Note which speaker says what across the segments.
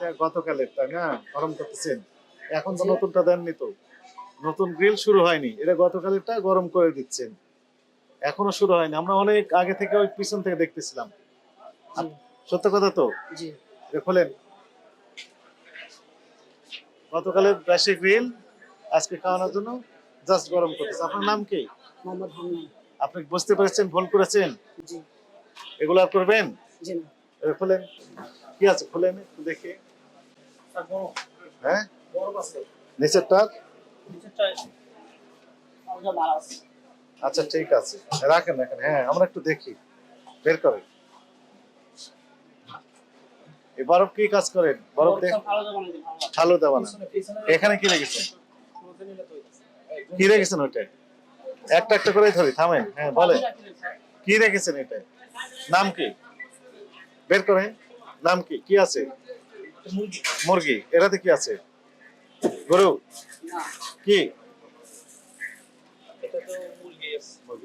Speaker 1: এটা গতকালের তাই না? গরম করতেছেন। এখন তো নতুনটা দেননি তো। নতুন গ্রিল শুরু হয়নি। এটা গতকালেরটা গরম করে দিচ্ছেন। এখনও শুরু হয়নি। আমরা অনেক আগে থেকে ওই পিছন থেকে দেখতেছিলাম। সত্য কথা তো? খোলেন। গতকালের ব্যাসে গ্রিল আজকে খাওয়ানোর জন্য জাস্ট গরম করতেছে। আপনার নাম কি? আপনি বুঝতে পেরেছেন ভুল করেছেন?
Speaker 2: জি।
Speaker 1: এগুলো আর করবেন? খোলেন। কি আছে? খোলেন একটু দেখি। হ্যাঁ? নিচেরটা? আচ্ছা ঠিক আছে। রাখেন রাখেন। হ্যাঁ আমরা একটু দেখি। বের করেন। এই বরফ কি কাজ করেন? বরফ ভালো দেওয়া না এখানে কি রেখেছেন? কি রেখেছেন ওইটা? একটা একটা করে ধরি থামেন। হ্যাঁ বলে কি রেখেছেন এটা? নাম কি? বের করেন। নাম কি? কি আছে? মুরগি। এটাতে কি আছে? গরু? কি?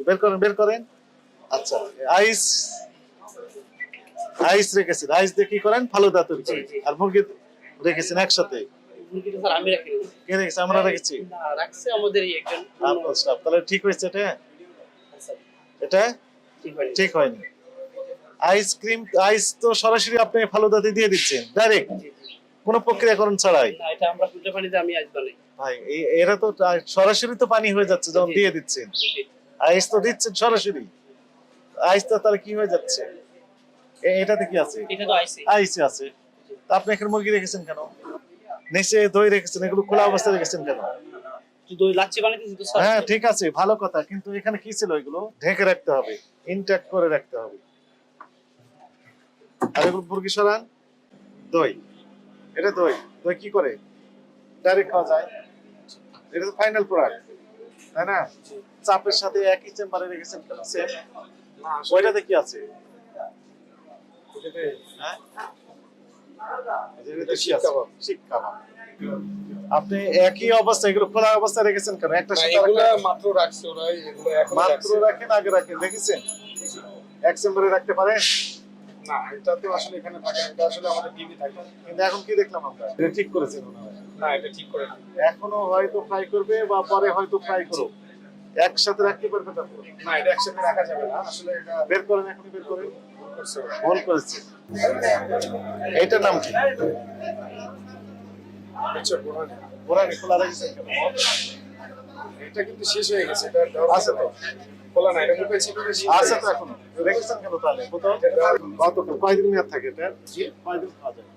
Speaker 1: বের করেন বের করেন। আচ্ছা আইস। আইস রেখেছেন। আইস দিয়ে কি করেন? ফালুদা তৈরি করেন। আর মুরগি রেখেছেন একসাথে?
Speaker 2: আমি
Speaker 1: কে রেখেছে? আমরা রেখেছি।
Speaker 2: রাখছে আমাদেরই একজন।
Speaker 1: তাহলে ঠিক হয়েছে এটা? এটা?
Speaker 2: ঠিক হয়নি।
Speaker 1: আইসক্রিম আইস তো সরাসরি আপনি ফালুদাতে দিয়ে দিচ্ছেন ডাইরেক্ট। কোনো প্রক্রিয়াকরণ ছাড়াই।
Speaker 2: না এটা আমরা ফিল্টার পানিতে আমি আজ বানাই।
Speaker 1: ভাই এরা তো সরাসরি তো পানি হয়ে যাচ্ছে যখন দিয়ে দিচ্ছেন। আইস তো দিচ্ছেন সরাসরি। আইস তো তাহলে কি হয়ে যাচ্ছে? এটাতে কি আছে?
Speaker 2: এটা তো আইসি
Speaker 1: আইসি আছে। তা আপনি এখানে মুরগি রেখেছেন কেন? নিচে দই রেখেছেন এগুলো খোলা অবস্থায় রেখেছেন কেন?
Speaker 2: দই লাচ্ছি বানাইতেছি তো
Speaker 1: হ্যাঁ ঠিক আছে ভালো কথা। কিন্তু এখানে কি ছিল এগুলো? ঢেকে রাখতে হবে ইনট্যাক্ট করে রাখতে হবে। আর এগুলো মুরগি সরান? দই। এটা দই। দই কি করে? ডাইরেক্ট খাওয়া যায়। এটা তো ফাইনাল প্রোডাক্ট তাই না? চাপের সাথে একই চেম্বারে রেখেছেন সেম ওইটাতে কি আছে? হ্যাঁ? আপনি একই অবস্থা এগুলো খোলা অবস্থায় রেখেছেন কেন? একটা
Speaker 3: মাত্র রাখছে ওরা
Speaker 1: মাত্র রাখেন আগে রাখেন দেখেছেন? এক চেম্বারে রাখতে পারেন?
Speaker 3: না এটা তো আসলে এখানে থাকে এটা আসলে আমাদের টিভি থাকে।
Speaker 1: কিন্তু এখন কি দেখলাম আমরা? এটা ঠিক করেছেন
Speaker 3: না এটা ঠিক করে না।
Speaker 1: এখনও হয়তো ফ্রাই করবে বা পরে হয়তো ফ্রাই করো একসাথে রাখতে পারবে না
Speaker 3: না এটা একসাথে রাখা যাবে না আসলে এটা
Speaker 1: বের করেন এখনই বের করেন।
Speaker 3: ভুল করছে
Speaker 1: এইটার নাম কি। খোলা
Speaker 3: এটা কিন্তু শেষ হয়ে গেছে এটা
Speaker 1: আছে তো?
Speaker 3: খোলা না এটা মুখে ছিল যে শেষ
Speaker 1: তো এখন রেখেছেন কেন তাহলে? কত কয়দিন মেয়াদ থাকে এটা? কয়দিন খাওয়া যায়?